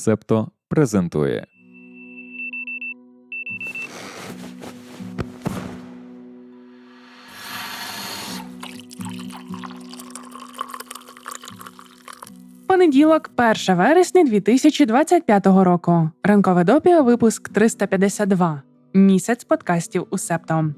Септо презентує. Понеділок, 1 вересня 2025 року. Ранкове допіо, випуск 352. Місяць подкастів у Септо.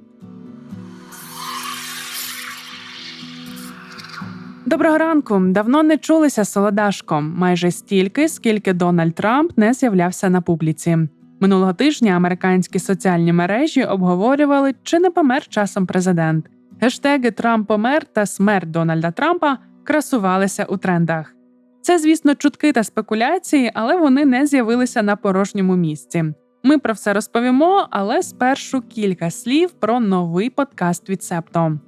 Доброго ранку. Давно не чулися з солодашком. Майже стільки, скільки Дональд Трамп не з'являвся на публіці. Минулого тижня американські соціальні мережі обговорювали, чи не помер часом президент. Гештеги Трамп помер та смерть Дональда Трампа красувалися у трендах. Це, звісно, чутки та спекуляції, але вони не з'явилися на порожньому місці. Ми про все розповімо, але спершу кілька слів про новий подкаст від Септо.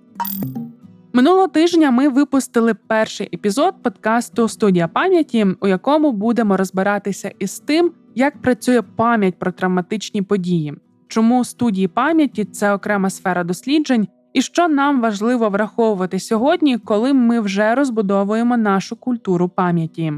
Минулого тижня ми випустили перший епізод подкасту Студія пам'яті, у якому будемо розбиратися із тим, як працює пам'ять про травматичні події, чому студії пам'яті це окрема сфера досліджень, і що нам важливо враховувати сьогодні, коли ми вже розбудовуємо нашу культуру пам'яті.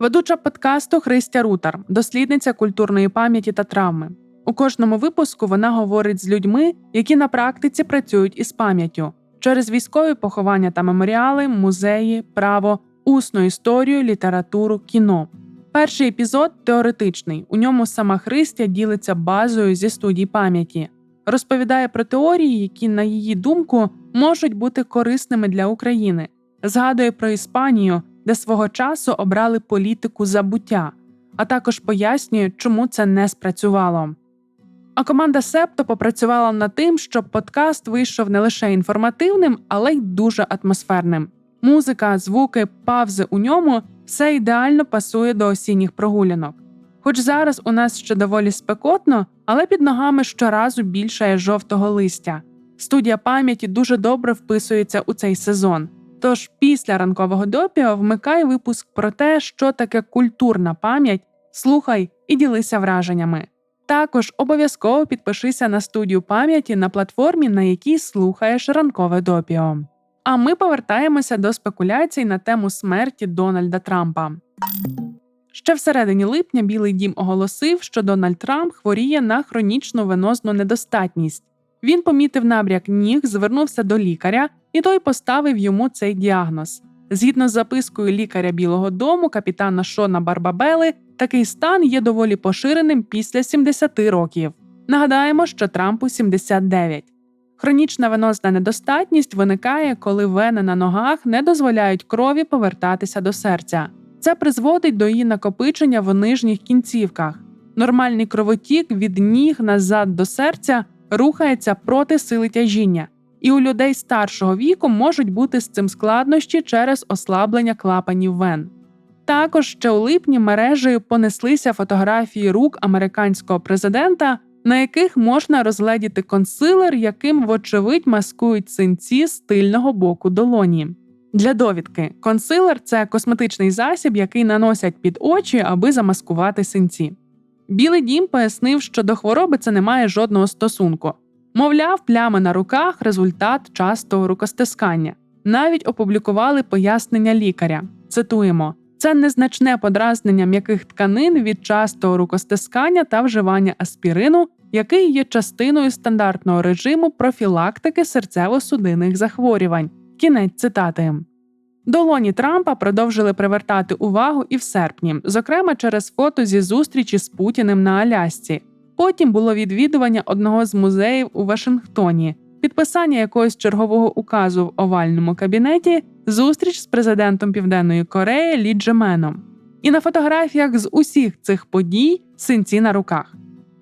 Ведуча подкасту Христя Рутар, дослідниця культурної пам'яті та травми. У кожному випуску вона говорить з людьми, які на практиці працюють із пам'яттю через військові поховання та меморіали, музеї, право, усну історію, літературу, кіно. Перший епізод теоретичний. У ньому сама Христя ділиться базою зі студій пам'яті, розповідає про теорії, які, на її думку, можуть бути корисними для України. Згадує про Іспанію, де свого часу обрали політику забуття, а також пояснює, чому це не спрацювало. А команда Септо попрацювала над тим, щоб подкаст вийшов не лише інформативним, але й дуже атмосферним. Музика, звуки, павзи у ньому все ідеально пасує до осінніх прогулянок. Хоч зараз у нас ще доволі спекотно, але під ногами щоразу більшає жовтого листя. Студія пам'яті дуже добре вписується у цей сезон. Тож після ранкового допіо вмикай випуск про те, що таке культурна пам'ять, слухай і ділися враженнями. Також обов'язково підпишися на студію пам'яті на платформі, на якій слухаєш ранкове допіо. А ми повертаємося до спекуляцій на тему смерті Дональда Трампа. Ще всередині липня Білий дім оголосив, що Дональд Трамп хворіє на хронічну венозну недостатність. Він помітив набряк ніг, звернувся до лікаря, і той поставив йому цей діагноз. Згідно з запискою лікаря Білого Дому, капітана Шона Барбабели, такий стан є доволі поширеним після 70 років. Нагадаємо, що Трампу 79. Хронічна венозна недостатність виникає, коли вени на ногах не дозволяють крові повертатися до серця. Це призводить до її накопичення в нижніх кінцівках. Нормальний кровотік від ніг назад до серця рухається проти сили тяжіння, і у людей старшого віку можуть бути з цим складнощі через ослаблення клапанів вен. Також ще у липні мережею понеслися фотографії рук американського президента, на яких можна розгледіти консилер, яким, вочевидь, маскують синці з тильного боку долоні. Для довідки, консилер це косметичний засіб, який наносять під очі, аби замаскувати синці. Білий дім пояснив, що до хвороби це не має жодного стосунку. Мовляв, плями на руках результат частого рукостискання. Навіть опублікували пояснення лікаря. Цитуємо: це незначне подразнення м'яких тканин від частого рукостискання та вживання аспірину, який є частиною стандартного режиму профілактики серцево-судинних захворювань. Кінець цитати. Долоні Трампа продовжили привертати увагу і в серпні, зокрема через фото зі зустрічі з Путіним на Алясці. Потім було відвідування одного з музеїв у Вашингтоні, підписання якогось чергового указу в овальному кабінеті, зустріч з президентом Південної Кореї Лі Джеменом. І на фотографіях з усіх цих подій синці на руках.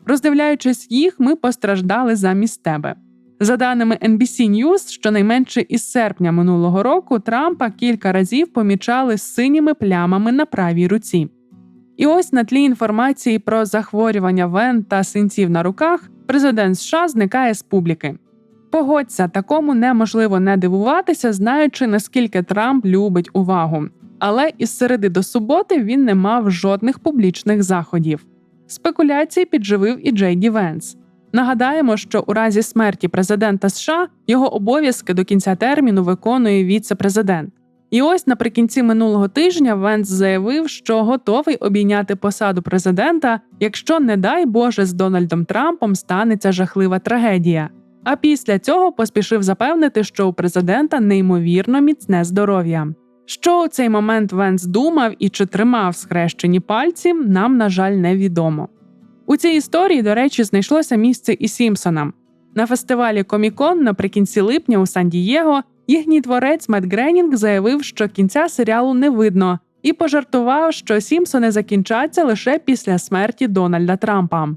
Роздивляючись їх, ми постраждали замість тебе. За даними NBC News, щонайменше із серпня минулого року Трампа кілька разів помічали синіми плямами на правій руці. І ось на тлі інформації про захворювання вен та синців на руках президент США зникає з публіки. Погодься, такому неможливо не дивуватися, знаючи наскільки Трамп любить увагу. Але із середи до суботи він не мав жодних публічних заходів. Спекуляції підживив і Джей Ді Венс. Нагадаємо, що у разі смерті президента США його обов'язки до кінця терміну виконує віце-президент. І ось наприкінці минулого тижня Венс заявив, що готовий обійняти посаду президента, якщо, не дай Боже, з Дональдом Трампом станеться жахлива трагедія. А після цього поспішив запевнити, що у президента неймовірно міцне здоров'я. Що у цей момент Венс думав і чи тримав схрещені пальці, нам, на жаль, невідомо. У цій історії, до речі, знайшлося місце і Сімпсонам. На фестивалі Комікон наприкінці липня у Сан-Дієго їхній творець Мет Гренінг заявив, що кінця серіалу не видно, і пожартував, що Сімпсони закінчаться лише після смерті Дональда Трампа.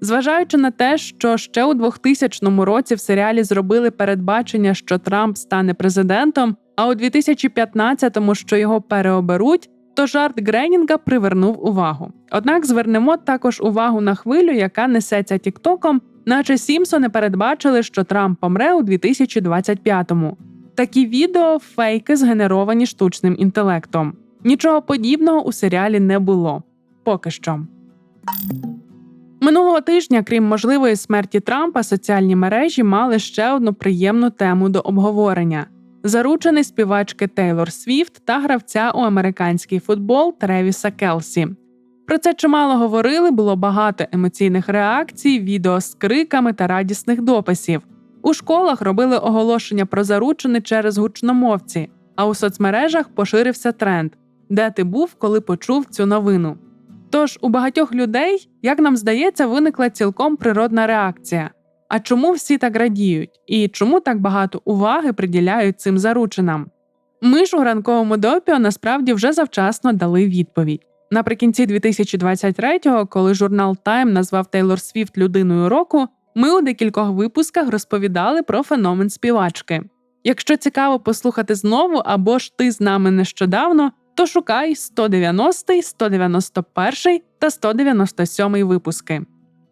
Зважаючи на те, що ще у 2000 році в серіалі зробили передбачення, що Трамп стане президентом, а у 2015-му, що його переоберуть, то жарт Гренінга привернув увагу. Однак звернемо також увагу на хвилю, яка несеться Тіктоком, наче Сімпсони передбачили, що Трамп помре у 2025-му. Такі відео фейки згенеровані штучним інтелектом. Нічого подібного у серіалі не було. Поки що. Минулого тижня, крім можливої смерті Трампа, соціальні мережі мали ще одну приємну тему до обговорення: заручений співачки Тейлор Свіфт та гравця у американський футбол Тревіса Келсі. Про це чимало говорили, було багато емоційних реакцій, відео з криками та радісних дописів. У школах робили оголошення про заручини через гучномовці, а у соцмережах поширився тренд, де ти був, коли почув цю новину. Тож у багатьох людей, як нам здається, виникла цілком природна реакція. А чому всі так радіють, і чому так багато уваги приділяють цим заручинам? Ми ж у ранковому допіо насправді вже завчасно дали відповідь. Наприкінці 2023-го, коли журнал Time назвав Тейлор Свіфт людиною року, ми у декількох випусках розповідали про феномен співачки. Якщо цікаво послухати знову або ж ти з нами нещодавно, то шукай 190, 191 та 197 випуски.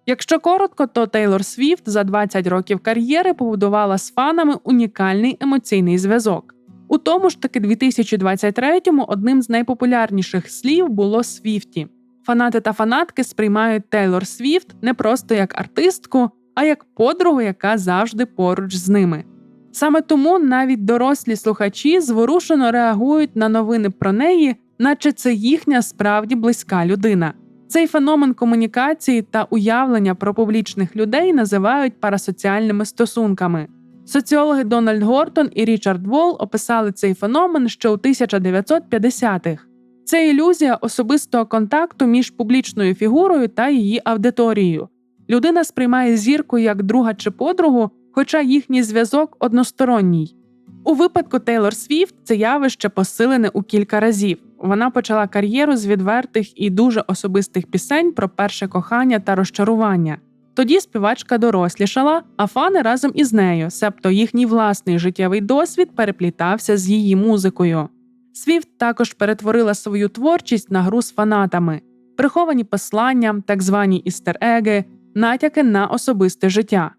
Якщо коротко, то Тейлор Свіфт за 20 років кар'єри побудувала з фанами унікальний емоційний зв'язок. У тому ж таки 2023-му одним з найпопулярніших слів було Свіфті. Фанати та фанатки сприймають Тейлор Свіфт не просто як артистку, а як подругу, яка завжди поруч з ними. Саме тому навіть дорослі слухачі зворушено реагують на новини про неї, наче це їхня справді близька людина. Цей феномен комунікації та уявлення про публічних людей називають парасоціальними стосунками. Соціологи Дональд Гортон і Річард Волл описали цей феномен ще у 1950-х. Це ілюзія особистого контакту між публічною фігурою та її аудиторією. Людина сприймає зірку як друга чи подругу, хоча їхній зв'язок односторонній. У випадку Тейлор Свіфт це явище посилене у кілька разів. Вона почала кар'єру з відвертих і дуже особистих пісень про перше кохання та розчарування. Тоді співачка дорослішала, а фани разом із нею, себто їхній власний життєвий досвід переплітався з її музикою. Свіфт також перетворила свою творчість на гру з фанатами, приховані послання, так звані істер-еги, натяки на особисте життя.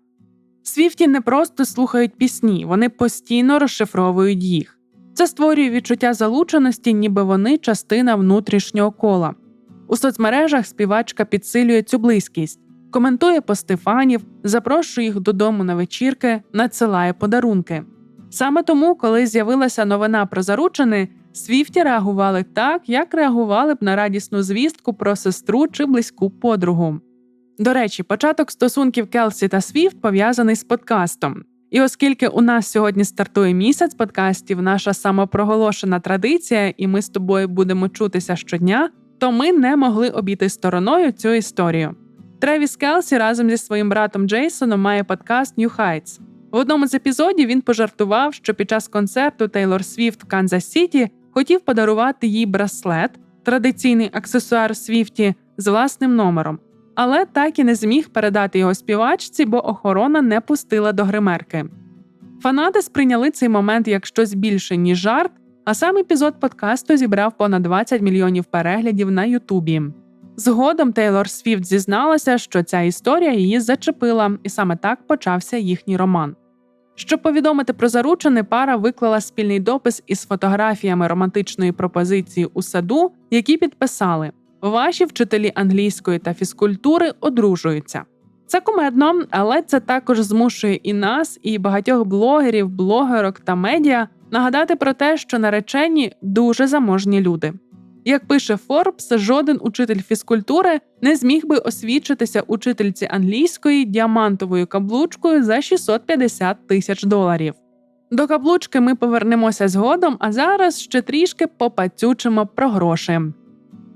Свіфті не просто слухають пісні, вони постійно розшифровують їх. Це створює відчуття залученості, ніби вони частина внутрішнього кола. У соцмережах співачка підсилює цю близькість, коментує пости фанів, запрошує їх додому на вечірки, надсилає подарунки. Саме тому, коли з'явилася новина про заручини, Свіфті реагували так, як реагували б на радісну звістку про сестру чи близьку подругу. До речі, початок стосунків Келсі та Свіфт пов'язаний з подкастом. І оскільки у нас сьогодні стартує місяць подкастів, наша самопроголошена традиція, і ми з тобою будемо чутися щодня, то ми не могли обійти стороною цю історію. Тревіс Келсі разом зі своїм братом Джейсоном має подкаст New Heights. В одному з епізодів він пожартував, що під час концерту Тейлор Свіфт в Канзас Сіті хотів подарувати їй браслет, традиційний аксесуар Свіфті з власним номером але так і не зміг передати його співачці, бо охорона не пустила до гримерки. Фанати сприйняли цей момент як щось більше, ніж жарт, а сам епізод подкасту зібрав понад 20 мільйонів переглядів на Ютубі. Згодом Тейлор Свіфт зізналася, що ця історія її зачепила, і саме так почався їхній роман. Щоб повідомити про заручини, пара виклала спільний допис із фотографіями романтичної пропозиції у саду, які підписали Ваші вчителі англійської та фізкультури одружуються. Це кумедно, але це також змушує і нас, і багатьох блогерів, блогерок та медіа нагадати про те, що наречені дуже заможні люди. Як пише Форбс, жоден учитель фізкультури не зміг би освідчитися учительці англійської діамантовою каблучкою за 650 тисяч доларів. До каблучки ми повернемося згодом, а зараз ще трішки попацючимо про гроші.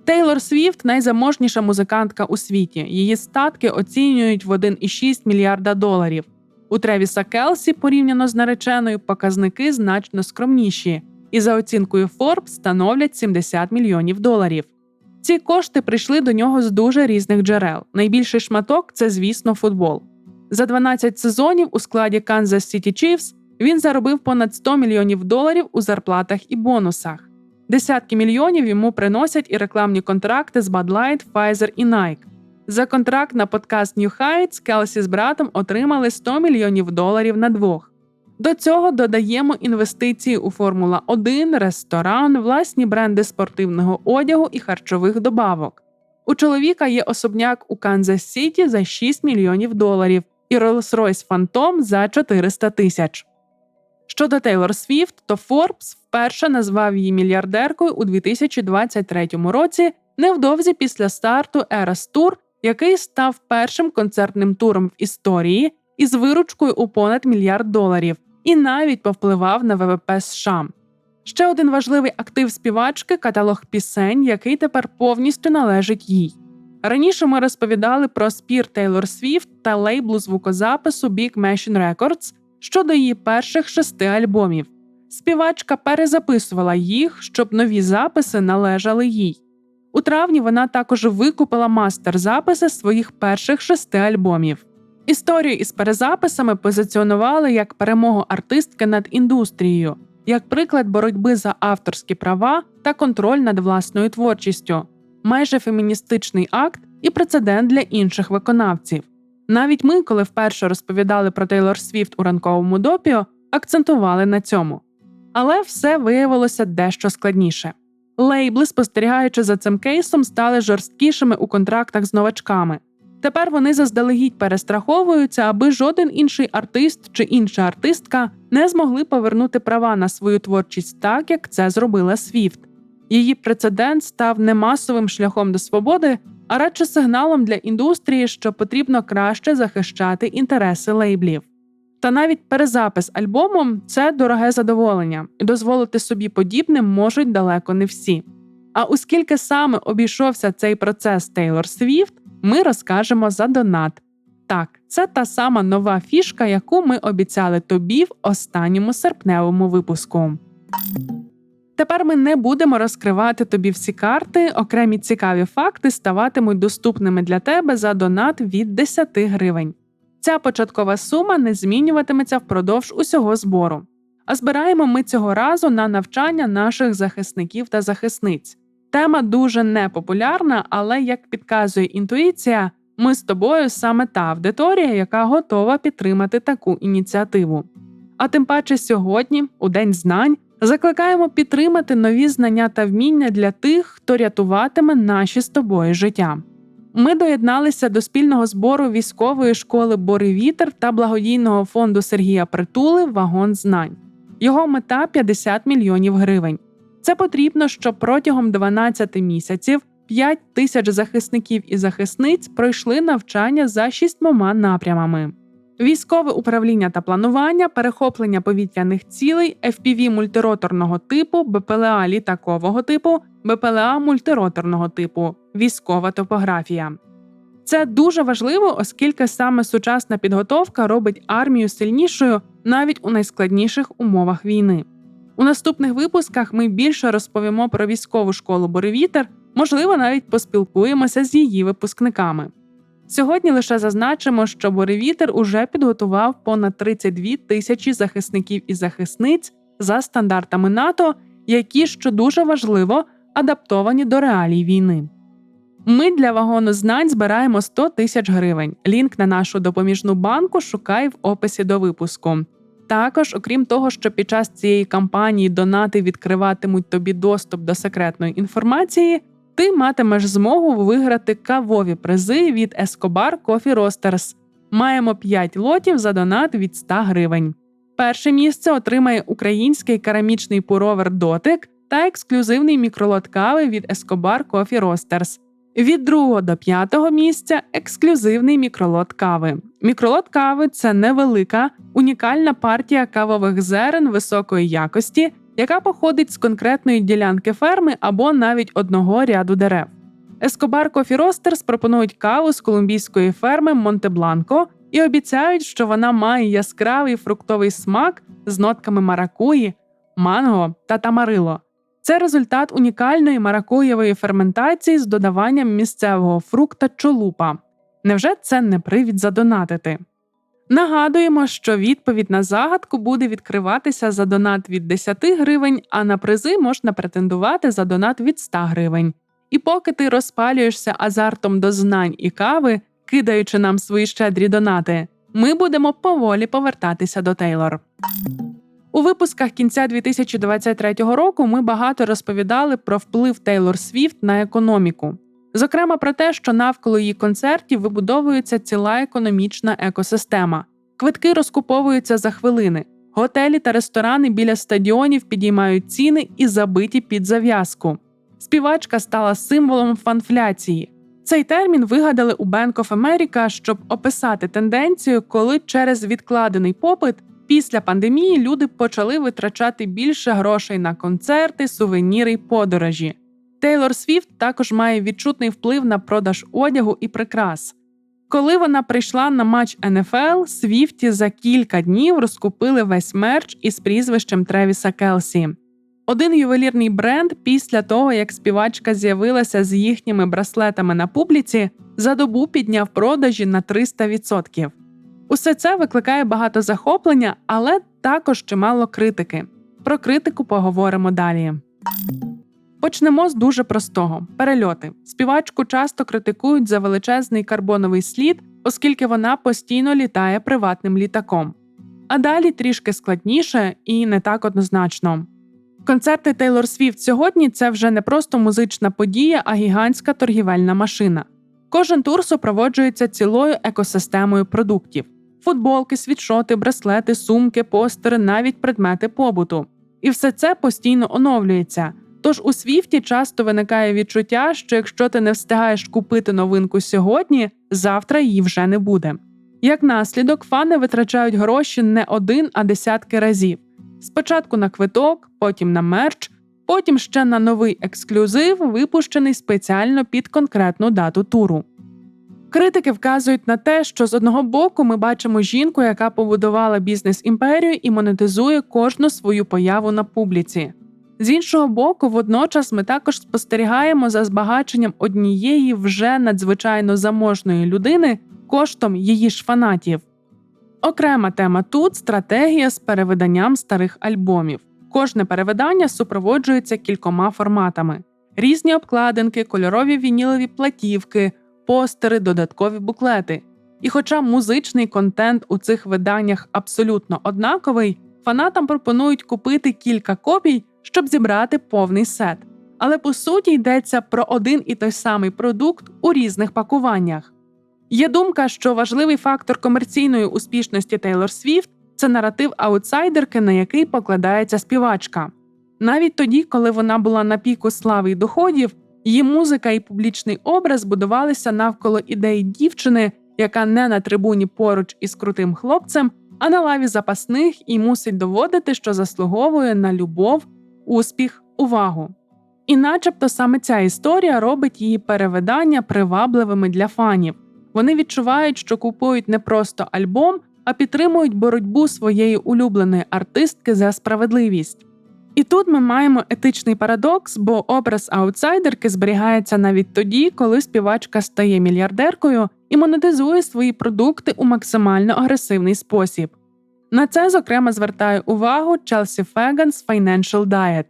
Тейлор Свіфт найзаможніша музикантка у світі. Її статки оцінюють в 1,6 мільярда доларів. У Тревіса Келсі, порівняно з нареченою, показники значно скромніші, і за оцінкою Forbes становлять 70 мільйонів доларів. Ці кошти прийшли до нього з дуже різних джерел. Найбільший шматок це, звісно, футбол. За 12 сезонів у складі Kansas City Chiefs він заробив понад 100 мільйонів доларів у зарплатах і бонусах. Десятки мільйонів йому приносять і рекламні контракти з Bud Light, Pfizer і Nike. За контракт на подкаст New Heights Келсі з братом отримали 100 мільйонів доларів на двох. До цього додаємо інвестиції у Формула 1, ресторан, власні бренди спортивного одягу і харчових добавок. У чоловіка є особняк у Канзас Сіті за 6 мільйонів доларів і Rolls-Royce Phantom за 400 тисяч. Щодо Тейлор Свіфт, то Forbes вперше назвав її мільярдеркою у 2023 році, невдовзі після старту Eras Tour, який став першим концертним туром в історії із виручкою у понад мільярд доларів, і навіть повпливав на ВВП США. Ще один важливий актив співачки каталог пісень, який тепер повністю належить їй. Раніше ми розповідали про спір Тейлор Свіфт та лейблу звукозапису Big Machine Records щодо її перших шести альбомів. Співачка перезаписувала їх, щоб нові записи належали їй. У травні вона також викупила мастер-записи своїх перших шести альбомів. Історію із перезаписами позиціонували як перемогу артистки над індустрією, як приклад боротьби за авторські права та контроль над власною творчістю, майже феміністичний акт і прецедент для інших виконавців. Навіть ми, коли вперше розповідали про Тейлор Свіфт у ранковому допіо, акцентували на цьому. Але все виявилося дещо складніше. Лейбли, спостерігаючи за цим кейсом, стали жорсткішими у контрактах з новачками. Тепер вони заздалегідь перестраховуються, аби жоден інший артист чи інша артистка не змогли повернути права на свою творчість так, як це зробила Свіфт. Її прецедент став не масовим шляхом до свободи, а радше сигналом для індустрії, що потрібно краще захищати інтереси лейблів. Та навіть перезапис альбому це дороге задоволення, і дозволити собі подібним можуть далеко не всі. А оскільки саме обійшовся цей процес Тейлор Свіфт, ми розкажемо за донат. Так, це та сама нова фішка, яку ми обіцяли тобі в останньому серпневому випуску. Тепер ми не будемо розкривати тобі всі карти, окремі цікаві факти ставатимуть доступними для тебе за донат від 10 гривень. Ця початкова сума не змінюватиметься впродовж усього збору. А збираємо ми цього разу на навчання наших захисників та захисниць. Тема дуже непопулярна, але як підказує інтуїція, ми з тобою саме та аудиторія, яка готова підтримати таку ініціативу. А тим паче сьогодні, у День знань, закликаємо підтримати нові знання та вміння для тих, хто рятуватиме наші з тобою життя. Ми доєдналися до спільного збору військової школи Бори Вітер та благодійного фонду Сергія Притули Вагон знань. Його мета 50 мільйонів гривень. Це потрібно, щоб протягом 12 місяців 5 тисяч захисників і захисниць пройшли навчання за шістьмома напрямами: військове управління та планування, перехоплення повітряних цілей, FPV мультироторного типу, БПЛА літакового типу, БПЛА мультироторного типу, військова топографія. Це дуже важливо, оскільки саме сучасна підготовка робить армію сильнішою навіть у найскладніших умовах війни. У наступних випусках ми більше розповімо про військову школу Боревітер, можливо, навіть поспілкуємося з її випускниками. Сьогодні лише зазначимо, що Боревітер уже підготував понад 32 тисячі захисників і захисниць за стандартами НАТО, які, що дуже важливо, адаптовані до реалій війни. Ми для вагону знань збираємо 100 тисяч гривень. Лінк на нашу допоміжну банку шукай в описі до випуску. Також, окрім того, що під час цієї кампанії донати відкриватимуть тобі доступ до секретної інформації, ти матимеш змогу виграти кавові призи від Escobar Coffee Roasters. Маємо 5 лотів за донат від 100 гривень. Перше місце отримає український керамічний пуровер дотик та ексклюзивний мікролот кави від Escobar Coffee Roasters. Від другого до п'ятого місця ексклюзивний мікролот кави. Мікролот кави це невелика, унікальна партія кавових зерен високої якості, яка походить з конкретної ділянки ферми або навіть одного ряду дерев. Escobar Coffee Roasters пропонують каву з колумбійської ферми Монтебланко і обіцяють, що вона має яскравий фруктовий смак з нотками маракуї, манго та тамарило. Це результат унікальної маракуєвої ферментації з додаванням місцевого фрукта чолупа. Невже це не привід задонатити? Нагадуємо, що відповідь на загадку буде відкриватися за донат від 10 гривень, а на призи можна претендувати за донат від 100 гривень. І поки ти розпалюєшся азартом до знань і кави, кидаючи нам свої щедрі донати, ми будемо поволі повертатися до Тейлор. У випусках кінця 2023 року ми багато розповідали про вплив Тейлор Свіфт на економіку, зокрема про те, що навколо її концертів вибудовується ціла економічна екосистема. Квитки розкуповуються за хвилини, готелі та ресторани біля стадіонів підіймають ціни і забиті під зав'язку. Співачка стала символом фанфляції. Цей термін вигадали у Bank of America, щоб описати тенденцію, коли через відкладений попит після пандемії люди почали витрачати більше грошей на концерти, сувеніри й подорожі. Тейлор Свіфт також має відчутний вплив на продаж одягу і прикрас. Коли вона прийшла на матч НФЛ, Свіфті за кілька днів розкупили весь мерч із прізвищем Тревіса Келсі. Один ювелірний бренд після того, як співачка з'явилася з їхніми браслетами на публіці, за добу підняв продажі на 300%. Усе це викликає багато захоплення, але також чимало критики. Про критику поговоримо далі. Почнемо з дуже простого: перельоти. Співачку часто критикують за величезний карбоновий слід, оскільки вона постійно літає приватним літаком. А далі трішки складніше і не так однозначно. Концерти Тейлор Свіфт сьогодні це вже не просто музична подія, а гігантська торгівельна машина. Кожен тур супроводжується цілою екосистемою продуктів: футболки, світшоти, браслети, сумки, постери, навіть предмети побуту. І все це постійно оновлюється. Тож у Свіфті часто виникає відчуття, що якщо ти не встигаєш купити новинку сьогодні, завтра її вже не буде. Як наслідок, фани витрачають гроші не один, а десятки разів. Спочатку на квиток, потім на мерч, потім ще на новий ексклюзив, випущений спеціально під конкретну дату туру. Критики вказують на те, що з одного боку ми бачимо жінку, яка побудувала бізнес імперію і монетизує кожну свою появу на публіці. З іншого боку, водночас ми також спостерігаємо за збагаченням однієї вже надзвичайно заможної людини коштом її ж фанатів. Окрема тема тут стратегія з перевиданням старих альбомів. Кожне перевидання супроводжується кількома форматами: різні обкладинки, кольорові вінілові платівки, постери, додаткові буклети. І хоча музичний контент у цих виданнях абсолютно однаковий, фанатам пропонують купити кілька копій, щоб зібрати повний сет. Але по суті йдеться про один і той самий продукт у різних пакуваннях. Є думка, що важливий фактор комерційної успішності Тейлор Свіфт це наратив аутсайдерки, на який покладається співачка. Навіть тоді, коли вона була на піку слави й доходів, її музика і публічний образ будувалися навколо ідеї дівчини, яка не на трибуні поруч із крутим хлопцем, а на лаві запасних і мусить доводити, що заслуговує на любов, успіх, увагу. І начебто саме ця історія робить її перевидання привабливими для фанів. Вони відчувають, що купують не просто альбом, а підтримують боротьбу своєї улюбленої артистки за справедливість. І тут ми маємо етичний парадокс, бо образ аутсайдерки зберігається навіть тоді, коли співачка стає мільярдеркою і монетизує свої продукти у максимально агресивний спосіб. На це, зокрема, звертає увагу Феган з Financial Diet.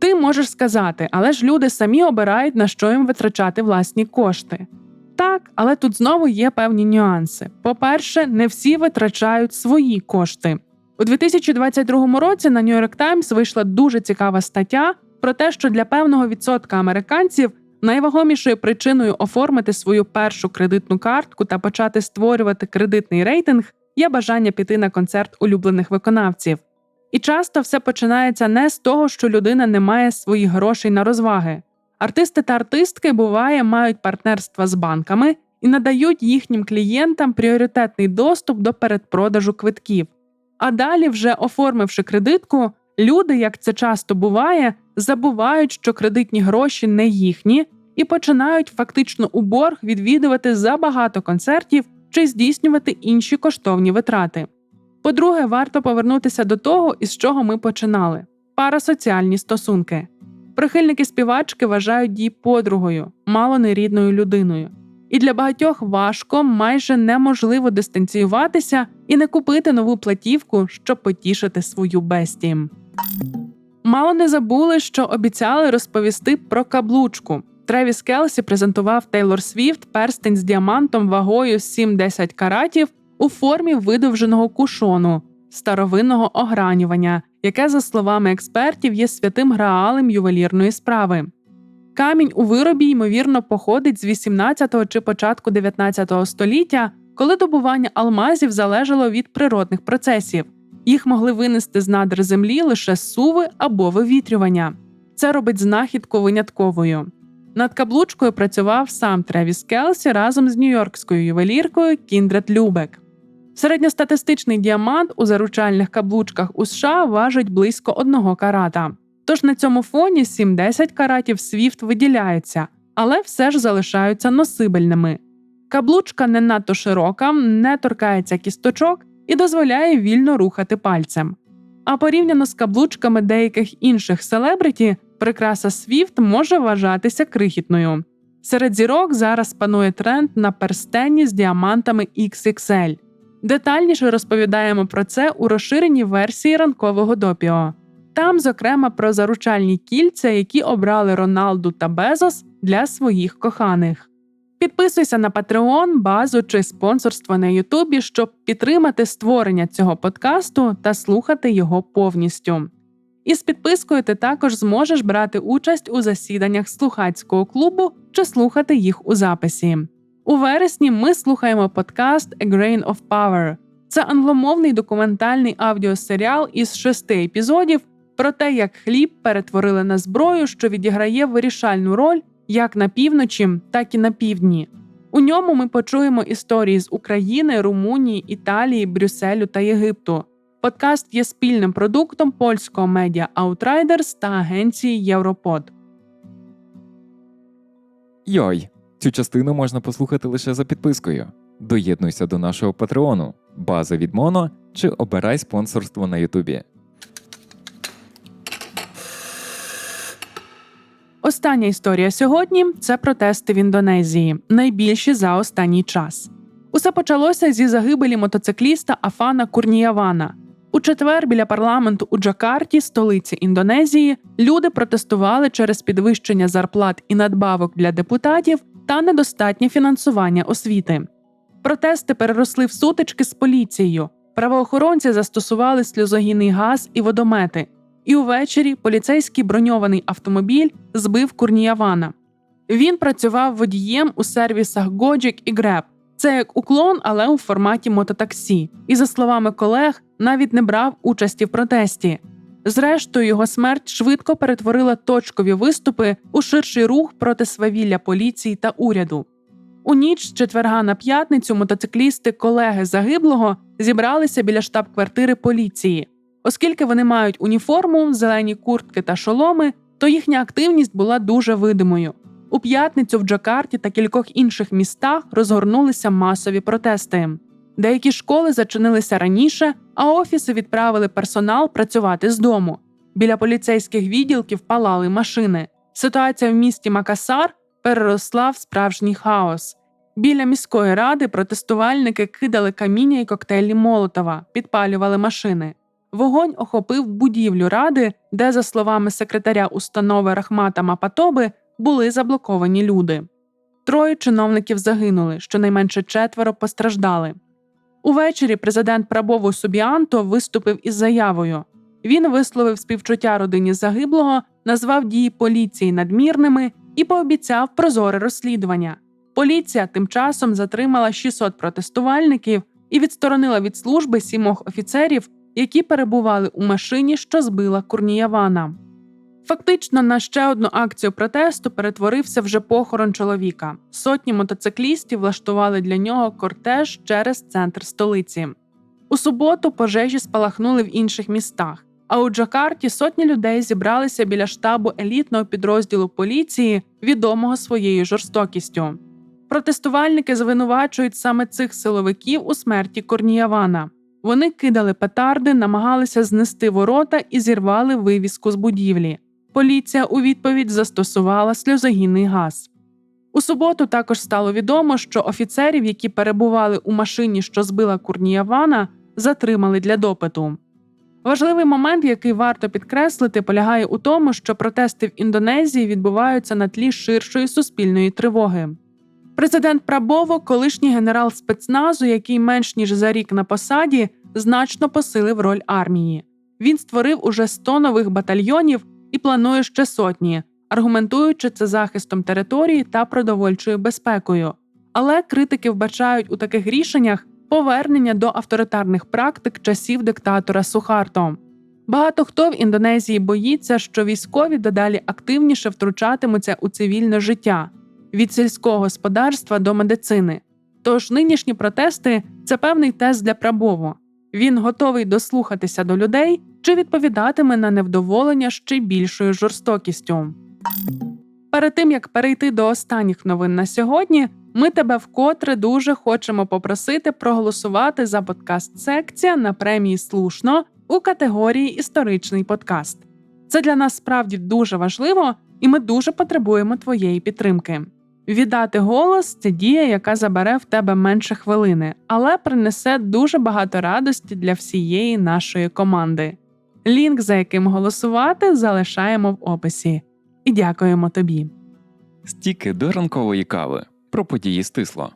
Ти можеш сказати, але ж люди самі обирають, на що їм витрачати власні кошти. Так, але тут знову є певні нюанси. По-перше, не всі витрачають свої кошти. У 2022 році на New York Times вийшла дуже цікава стаття про те, що для певного відсотка американців найвагомішою причиною оформити свою першу кредитну картку та почати створювати кредитний рейтинг є бажання піти на концерт улюблених виконавців. І часто все починається не з того, що людина не має своїх грошей на розваги. Артисти та артистки буває мають партнерства з банками і надають їхнім клієнтам пріоритетний доступ до передпродажу квитків. А далі, вже оформивши кредитку, люди, як це часто буває, забувають, що кредитні гроші не їхні, і починають фактично у борг відвідувати забагато концертів чи здійснювати інші коштовні витрати. По-друге, варто повернутися до того, із чого ми починали парасоціальні стосунки. Прихильники співачки вважають її подругою, мало нерідною людиною. І для багатьох важко, майже неможливо дистанціюватися і не купити нову платівку, щоб потішити свою бестію. Мало не забули, що обіцяли розповісти про каблучку. Тревіс Келсі презентував Тейлор Свіфт перстень з діамантом вагою 7-10 каратів у формі видовженого кушону старовинного огранювання, яке, за словами експертів, є святим граалем ювелірної справи. Камінь у виробі, ймовірно, походить з 18-го чи початку 19-го століття, коли добування алмазів залежало від природних процесів. Їх могли винести з надр землі лише суви або вивітрювання. Це робить знахідку винятковою. Над каблучкою працював сам Тревіс Келсі разом з нью-йоркською ювеліркою Кіндрет Любек. Середньостатистичний діамант у заручальних каблучках у США важить близько одного карата. Тож на цьому фоні 7-10 каратів Свіфт виділяються, але все ж залишаються носибельними. Каблучка не надто широка, не торкається кісточок і дозволяє вільно рухати пальцем. А порівняно з каблучками деяких інших селебриті, прикраса Свіфт може вважатися крихітною. Серед зірок зараз панує тренд на перстені з діамантами XXL. Детальніше розповідаємо про це у розширеній версії ранкового допіо. Там, зокрема, про заручальні кільця, які обрали Роналду та Безос для своїх коханих. Підписуйся на Patreon, базу чи спонсорство на Ютубі, щоб підтримати створення цього подкасту та слухати його повністю. Із підпискою ти також зможеш брати участь у засіданнях слухацького клубу чи слухати їх у записі. У вересні ми слухаємо подкаст A Grain of Power. Це англомовний документальний аудіосеріал із шести епізодів про те, як хліб перетворили на зброю, що відіграє вирішальну роль як на півночі, так і на півдні. У ньому ми почуємо історії з України, Румунії, Італії, Брюсселю та Єгипту. Подкаст є спільним продуктом польського медіа Outriders та агенції Європод. Йой, цю частину можна послухати лише за підпискою. Доєднуйся до нашого патреону, база від Моно чи обирай спонсорство на Ютубі. Остання історія сьогодні це протести в Індонезії, найбільші за останній час. Усе почалося зі загибелі мотоцикліста Афана Курніявана. У четвер біля парламенту у Джакарті, столиці Індонезії, люди протестували через підвищення зарплат і надбавок для депутатів та недостатнє фінансування освіти. Протести переросли в сутички з поліцією. Правоохоронці застосували сльозогінний газ і водомети. І увечері поліцейський броньований автомобіль збив Курніявана. Він працював водієм у сервісах Gojek і Grab. Це як уклон, але у форматі мототаксі. І за словами колег, навіть не брав участі в протесті. Зрештою, його смерть швидко перетворила точкові виступи у ширший рух проти свавілля поліції та уряду. У ніч з четверга на п'ятницю мотоциклісти, колеги загиблого, зібралися біля штаб-квартири поліції. Оскільки вони мають уніформу, зелені куртки та шоломи, то їхня активність була дуже видимою. У п'ятницю в Джакарті та кількох інших містах розгорнулися масові протести. Деякі школи зачинилися раніше, а офіси відправили персонал працювати з дому. Біля поліцейських відділків палали машини. Ситуація в місті Макасар переросла в справжній хаос. Біля міської ради протестувальники кидали каміння і коктейлі Молотова, підпалювали машини. Вогонь охопив будівлю ради, де, за словами секретаря установи Рахмата Мапатоби, були заблоковані люди. Троє чиновників загинули, щонайменше четверо постраждали. Увечері президент Прабову Субіанто виступив із заявою. Він висловив співчуття родині загиблого, назвав дії поліції надмірними і пообіцяв прозоре розслідування. Поліція тим часом затримала 600 протестувальників і відсторонила від служби сімох офіцерів, які перебували у машині, що збила Курніявана. Фактично, на ще одну акцію протесту перетворився вже похорон чоловіка. Сотні мотоциклістів влаштували для нього кортеж через центр столиці. У суботу пожежі спалахнули в інших містах. А у Джакарті сотні людей зібралися біля штабу елітного підрозділу поліції, відомого своєю жорстокістю. Протестувальники звинувачують саме цих силовиків у смерті Корніявана. Вони кидали петарди, намагалися знести ворота і зірвали вивіску з будівлі. Поліція у відповідь застосувала сльозогінний газ. У суботу також стало відомо, що офіцерів, які перебували у машині, що збила Курніявана, затримали для допиту. Важливий момент, який варто підкреслити, полягає у тому, що протести в Індонезії відбуваються на тлі ширшої суспільної тривоги. Президент Прабово, колишній генерал спецназу, який менш ніж за рік на посаді, значно посилив роль армії. Він створив уже 100 нових батальйонів і планує ще сотні, аргументуючи це захистом території та продовольчою безпекою. Але критики вбачають у таких рішеннях повернення до авторитарних практик часів диктатора Сухарто. Багато хто в Індонезії боїться, що військові дедалі активніше втручатимуться у цивільне життя від сільського господарства до медицини. Тож нинішні протести це певний тест для Прабово. Він готовий дослухатися до людей чи відповідатиме на невдоволення ще більшою жорстокістю. Перед тим як перейти до останніх новин на сьогодні, ми тебе вкотре дуже хочемо попросити проголосувати за подкаст Секція на премії Слушно у категорії Історичний подкаст. Це для нас справді дуже важливо, і ми дуже потребуємо твоєї підтримки. Віддати голос це дія, яка забере в тебе менше хвилини, але принесе дуже багато радості для всієї нашої команди. Лінк, за яким голосувати, залишаємо в описі. І дякуємо тобі. Стіки до ранкової кави. Про події стисло.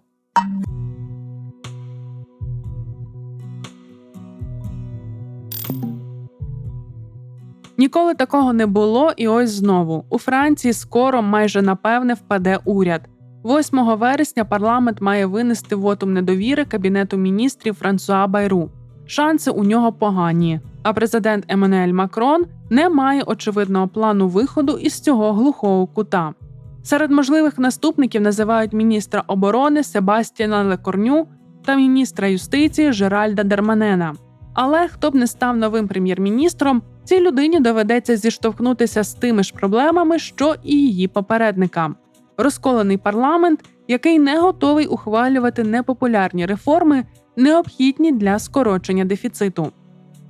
Ніколи такого не було, і ось знову. У Франції скоро майже напевне впаде уряд. 8 вересня парламент має винести вотум недовіри Кабінету міністрів Франсуа Байру. Шанси у нього погані. А президент Еммануель Макрон не має очевидного плану виходу із цього глухого кута. Серед можливих наступників називають міністра оборони Себастіна Лекорню та міністра юстиції Жеральда Дерманена. Але хто б не став новим прем'єр-міністром, цій людині доведеться зіштовхнутися з тими ж проблемами, що і її попередникам. Розколений парламент, який не готовий ухвалювати непопулярні реформи, необхідні для скорочення дефіциту.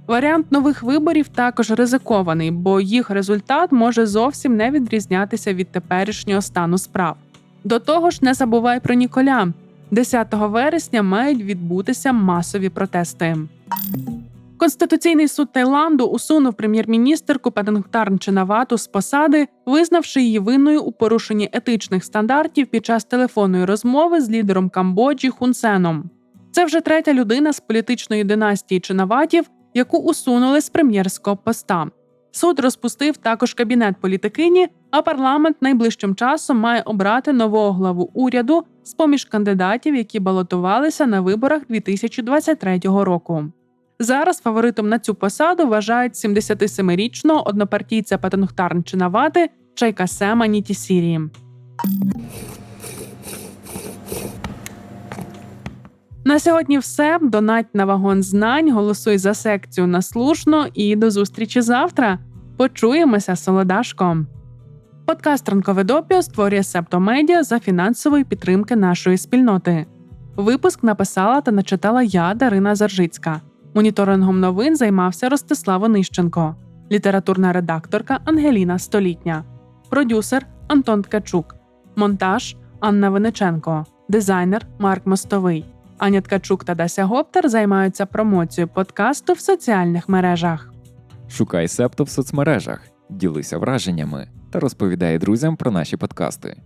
Варіант нових виборів також ризикований, бо їх результат може зовсім не відрізнятися від теперішнього стану справ. До того ж, не забувай про Ніколя. 10 вересня мають відбутися масові протести. Конституційний суд Таїланду усунув прем'єр-міністерку Патангтарн Чинавату з посади, визнавши її винною у порушенні етичних стандартів під час телефонної розмови з лідером Камбоджі Хунсеном. Це вже третя людина з політичної династії Чинаватів, яку усунули з прем'єрського поста. Суд розпустив також кабінет політикині, а парламент найближчим часом має обрати нового главу уряду з поміж кандидатів, які балотувалися на виборах 2023 року. Зараз фаворитом на цю посаду вважають 77-річного однопартійця Патангтарн Чинавати Чайкасема Нітісірі. На сьогодні все. Донать на вагон знань, голосуй за секцію на слушно і до зустрічі завтра. Почуємося, солодашко. Подкаст Ранкове допіо створює Септомедіа за фінансової підтримки нашої спільноти. Випуск написала та начитала я, Дарина Заржицька. Моніторингом новин займався Ростислав Онищенко, літературна редакторка Ангеліна Столітня, продюсер Антон Ткачук, монтаж Анна Виниченко, дизайнер Марк Мостовий. Аня Ткачук та Дася Гоптер займаються промоцією подкасту в соціальних мережах. Шукай септо в соцмережах, ділися враженнями та розповідай друзям про наші подкасти.